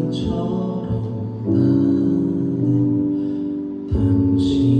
습관처럼 나는 당신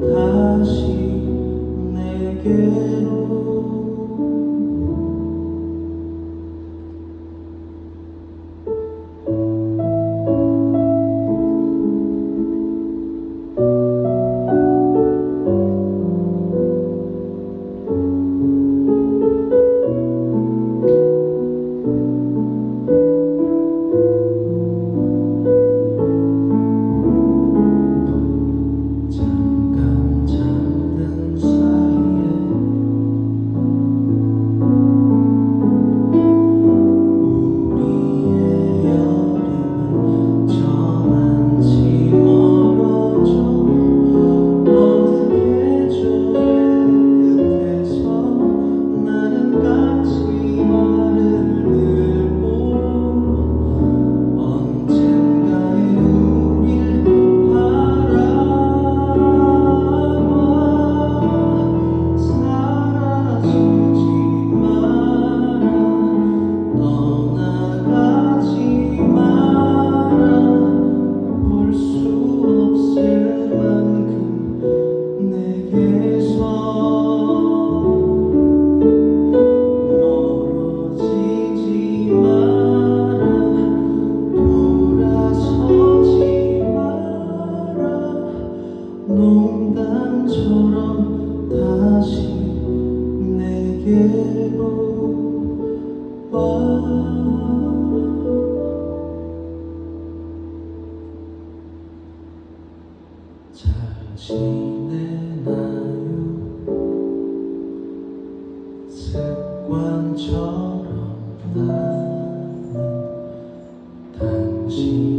다시 내게로 잘 지내나요? 습관처럼 나는 당신